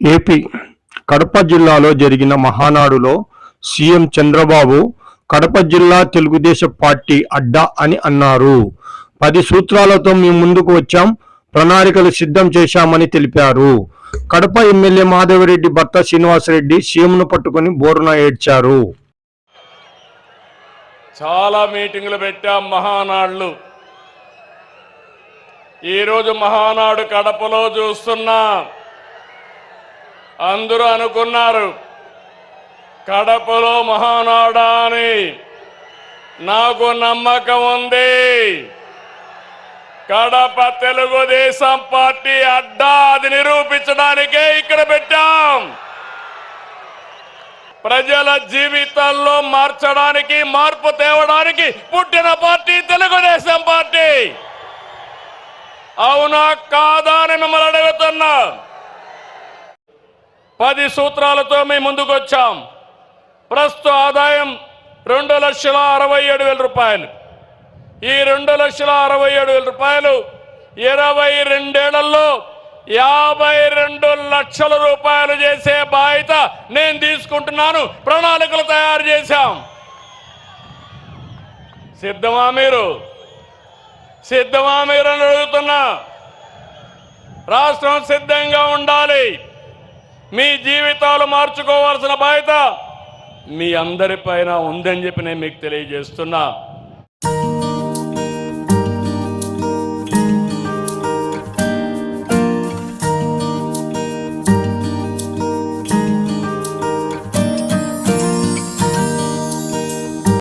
AP Kadapa జిల్లాలో జరిగిన మహానాడులో సీఎం చంద్రబాబు కడప జిల్లా తెలుగుదేశం పార్టీ అడ్డా అని అన్నారు. పది సూత్రాలతో మేము ముందుకు వచ్చాం. ప్రణాళికలు సిద్ధం చేశామని తెలిపారు. కడప ఎమ్మెల్యే మాధవరెడ్డి భర్త శ్రీనివాసరెడ్డి సీఎంను పట్టుకుని బోరున ఏడ్చారు. చాలా మీటింగులు పెట్టాం మహానాడులు ఈరోజు మహానాడు కడపలో చూస్తున్నా. అందరూ అనుకున్నారు. కడపలో మహానాడా అని నాకు నమ్మకం ఉంది. కడప తెలుగుదేశం పార్టీ అడ్డా అది నిరూపించడానికే ఇక్కడ పెట్టాం. ప్రజల జీవితాల్లో మార్చడానికి మార్పు తేవడానికి పుట్టిన పార్టీ తెలుగుదేశం పార్టీ. అవునా కాదా అని మిమ్మల్ని అడుగుతున్నా. పది సూత్రాలతో మేము ముందుకు వచ్చాం ప్రస్తుత ఆదాయం రెండు లక్షల అరవై ఏడు వేల రూపాయలు. ఈ రెండు లక్షల అరవై ఏడు వేల రూపాయలు ఇరవై రెండేళ్ళలో యాభై రెండు లక్షల రూపాయలు చేసే బాధ్యత నేను తీసుకుంటున్నాను. ప్రణాళికలు తయారు చేశాం. సిద్ధమా మీరు? సిద్ధమా మీరు అని అడుగుతున్నా. రాష్ట్రం సిద్ధంగా ఉండాలి. మీ జీవితాలు మార్చుకోవాల్సిన బాధ్యత మీ అందరిపైన ఉందని చెప్పి నేను మీకు తెలియజేస్తున్నా.